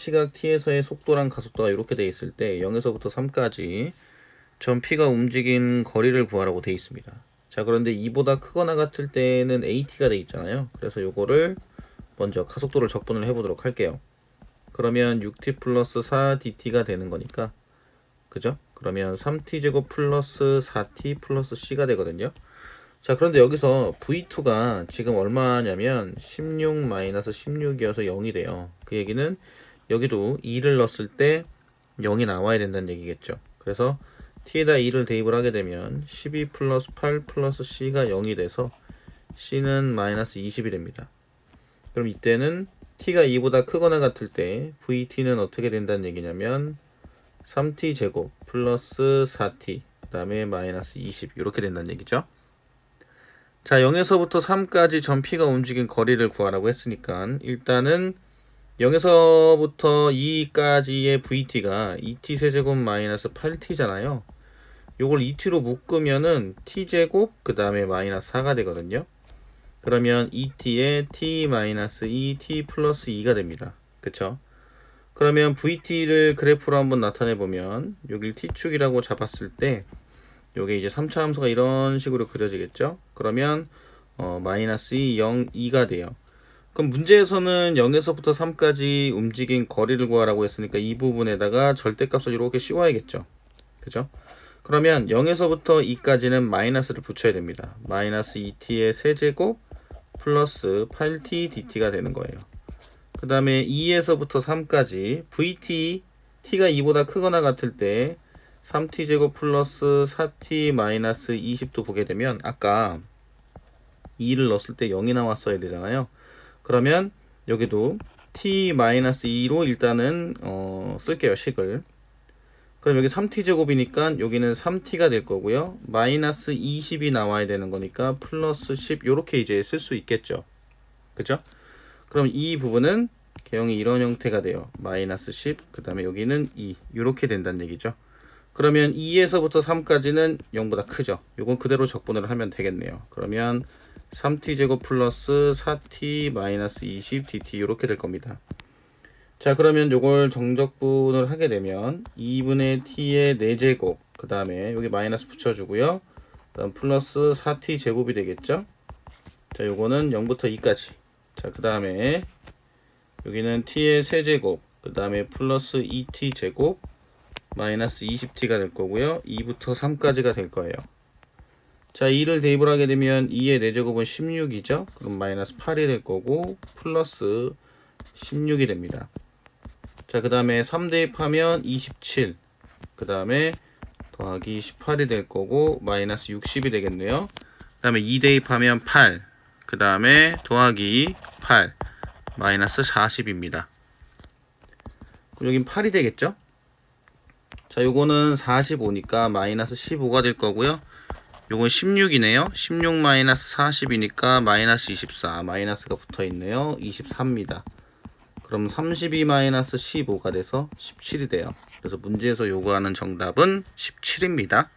시각 t에서의 속도랑 가속도가 이렇게 돼 있을 때 0에서부터 3까지 전 p가 움직인 거리를 구하라고 돼 있습니다. 자 그런데 2보다 크거나 같을 때는 at가 돼 있잖아요. 그래서 요거를 먼저 가속도를 적분을 해보도록 할게요. 그러면 6t 플러스 4dt가 되는 거니까 그죠? 그러면 3t 제곱 플러스 4t 플러스 c가 되거든요. 자 그런데 여기서 v2가 지금 얼마냐면 16 마이너스 16이어서 0이 돼요. 그 얘기는 여기도 2를 넣었을 때 0이 나와야 된다는 얘기겠죠. 그래서 t에다 2를 대입을 하게 되면 12 플러스 8 플러스 c가 0이 돼서 c는 마이너스 20이 됩니다. 그럼 이때는 t가 2보다 크거나 같을 때 vt는 어떻게 된다는 얘기냐면 3t 제곱 플러스 4t 그 다음에 마이너스 20 이렇게 된다는 얘기죠. 자 0에서부터 3까지 전 p가 움직인 거리를 구하라고 했으니까 일단은 0에서부터 2까지의 vt가 2t 세제곱 마이너스 8t잖아요. 요걸 2t로 묶으면은 t제곱 그 다음에 마이너스 4가 되거든요. 그러면 2t에 t 마이너스 2, t 플러스 2가 됩니다. 그쵸? 그러면 vt를 그래프로 한번 나타내 보면 여길 t축이라고 잡았을 때 요게 이제 3차 함수가 이런 식으로 그려지겠죠? 그러면 어, 마이너스 2, 0, 2가 돼요. 그럼 문제에서는 0에서부터 3까지 움직인 거리를 구하라고 했으니까 이 부분에다가 절대값을 이렇게 씌워야겠죠. 그죠? 그러면 0에서부터 2까지는 마이너스를 붙여야 됩니다. 마이너스 2t의 세제곱 플러스 8t dt가 되는 거예요. 그 다음에 2에서부터 3까지 vt, t가 2보다 크거나 같을 때 3t 제곱 플러스 4t 마이너스 20도 보게 되면 아까 2를 넣었을 때 0이 나왔어야 되잖아요. 그러면 여기도 t 마이너스 2로 일단은 어, 쓸게요 식을. 그럼 여기 3t 제곱이니까 여기는 3t가 될 거고요. 마이너스 20이 나와야 되는 거니까 플러스 10 요렇게 이제 쓸 수 있겠죠. 그죠? 그럼 이 부분은 개형이 이런 형태가 돼요. 마이너스 10, 그 다음에 여기는 2 요렇게 된다는 얘기죠. 그러면 2에서부터 3까지는 0보다 크죠. 요건 그대로 적분을 하면 되겠네요. 그러면 3t 제곱 플러스 4t 마이너스 20 dt 이렇게 될 겁니다. 자 그러면 요걸 정적분을 하게 되면 2분의 t의 4제곱 그 다음에 여기 마이너스 붙여주고요. 그다음 플러스 4t 제곱이 되겠죠. 자 요거는 0부터 2까지. 자 그 다음에 여기는 t의 세제곱 그 다음에 플러스 2t 제곱 마이너스 20t가 될 거고요. 2부터 3까지가 될 거예요. 자, 2를 대입을 하게 되면 2의 4제곱은 16이죠. 그럼 마이너스 8이 될 거고 플러스 16이 됩니다. 자, 그 다음에 3 대입하면 27. 그 다음에 더하기 18이 될 거고 마이너스 60이 되겠네요. 그 다음에 2 대입하면 8. 그 다음에 더하기 8. 마이너스 40입니다. 그럼 여긴 8이 되겠죠? 자, 요거는 45니까 마이너스 15가 될 거고요. 요건 16이네요. 16 마이너스 40이니까 마이너스 24. 마이너스가 붙어 있네요. 23입니다. 그럼 32 마이너스 15가 돼서 17이 돼요. 그래서 문제에서 요구하는 정답은 17입니다.